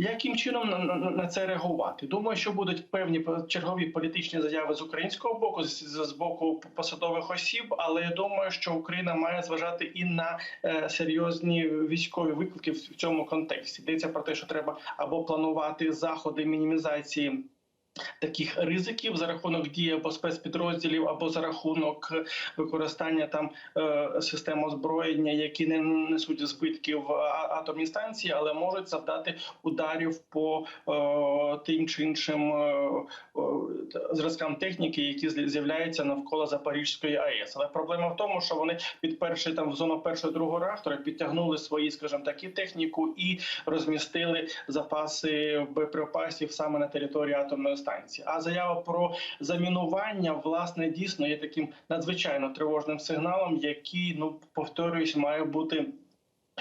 Яким чином на, це реагувати? Думаю, що будуть певні чергові політичні заяви з українського боку, з, боку посадових осіб, але я думаю, що Україна має зважати і на е, серйозні військові виклики в цьому контексті. Йдеться про те, що треба або планувати заходи мінімізації. Таких ризиків за рахунок дії або спецпідрозділів, або за рахунок е, використання там е, систем озброєння, які не несуть збитків а- атомній станції, але можуть завдати ударів по е, тим чи іншим е, е, зразкам техніки, які з'я- з'являються навколо Запорізької АЕС. Але проблема в тому, що вони під перший там в зону першого другого реактора підтягнули свої, скажімо так, і техніку і розмістили запаси боєприпасів саме на території атомної станції. А заява про замінування власне дійсно є таким надзвичайно тривожним сигналом, який ну повторююсь, має бути.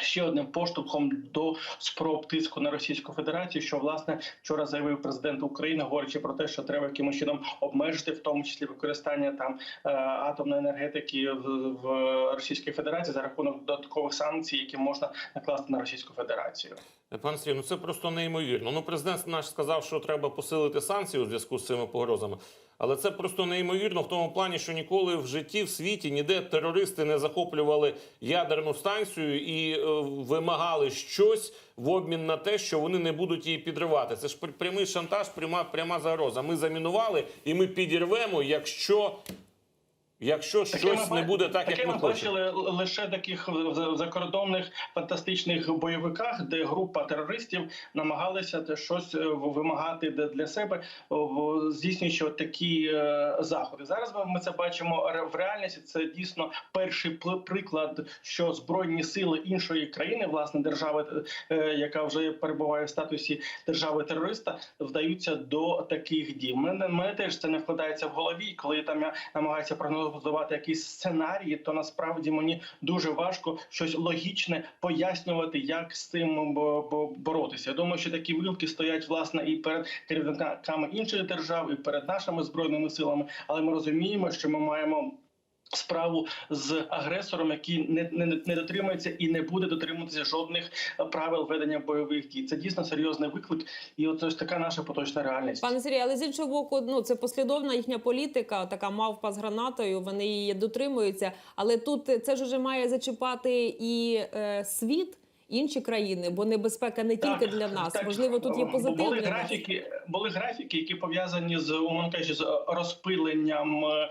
Ще одним поштовхом до спроб тиску на Російську Федерацію, що власне вчора заявив президент України, говорячи про те, що треба якимось чином обмежити, в тому числі використання там е, атомної енергетики в, в Російській Федерації за рахунок додаткових санкцій, які можна накласти на Російську Федерацію. Пан Сергій, ну це просто неймовірно. Ну, президент наш сказав, що треба посилити санкції у зв'язку з цими погрозами. Але це просто неймовірно в тому плані, що ніколи в житті в світі ніде терористи не захоплювали ядерну станцію і е, вимагали щось в обмін на те, що вони не будуть її підривати. Це ж пр- прямий шантаж, пряма, пряма загроза. Ми замінували і ми підірвемо, якщо, якщо Таке щось ми не буде так, таке як ми ми бачили л- лише таких в- закордонних фантастичних бойовиках, де група терористів намагалися те щось е, вимагати для себе, здійснюючи такі е, заходи. Зараз ми- це бачимо в реальності. Це дійсно перший приклад, що збройні сили іншої країни, власне, держави, е, яка вже перебуває в статусі держави терориста, вдаються до таких дій. Мене мене теж це не вкладається в голові. Коли там я намагаюся прогнозувати якісь сценарії, то насправді мені дуже важко щось логічне пояснювати, як з цим бо- бо- боротися. Я думаю, що такі вилки стоять власне і перед керівниками інших держав, і перед нашими збройними силами. Але ми розуміємо, що ми маємо. Справу з агресором, який не, не, не дотримується і не буде дотримуватися жодних е, правил ведення бойових дій. Це дійсно серйозний виклик, і от ось така наша поточна реальність. Пане Сергій, але з іншого боку, ну це послідовна їхня політика, така мавпа з гранатою. Вони її дотримуються. Але тут це ж уже має зачіпати і е, світ. Інші країни, бо небезпека не тільки для нас. Можливо, тут є Бо позитив Були для нас. графіки, були графіки, які пов'язані з умовно кажучи, з розпиленням е,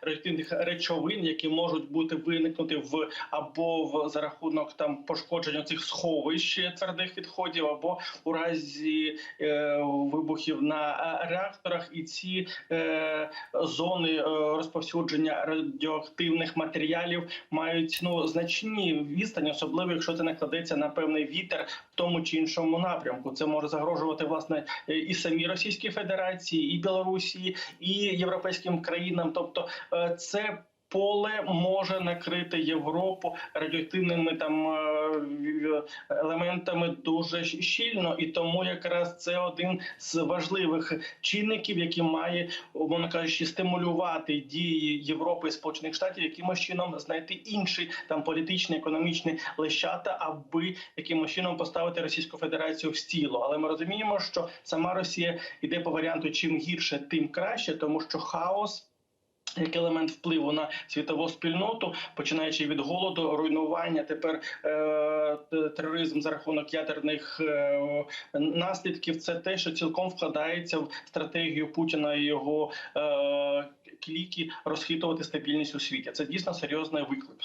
реактивних речовин, які можуть бути виникнути в або в за рахунок там пошкодження цих сховищ твердих відходів, або у разі е, вибухів на е, реакторах, і ці е, зони е, розповсюдження радіоактивних матеріалів мають ну значні відстані, особливо якщо це накладеться на певний вітер в тому чи іншому напрямку. Це може загрожувати власне е, і самій Російській Федерації, і Білорусі, і європейським країнам. Тобто, е, це. Поле може накрити Європу радіоактивними там е, елементами дуже щільно, і тому якраз це один з важливих чинників, який має, умовно кажучи, стимулювати дії Європи і Сполучених Штатів, якимось чином знайти інші там політичні, економічні лещата, аби якимось чином поставити Російську Федерацію в стіло. Але ми розуміємо, що сама Росія йде по варіанту чим гірше, тим краще, тому що хаос. Як елемент впливу на світову спільноту, починаючи від голоду, руйнування, тепер е, тероризм за рахунок ядерних е, наслідків, це те, що цілком вкладається в стратегію Путіна і його е, кліки розхитувати стабільність у світі. Це дійсно серйозний виклик.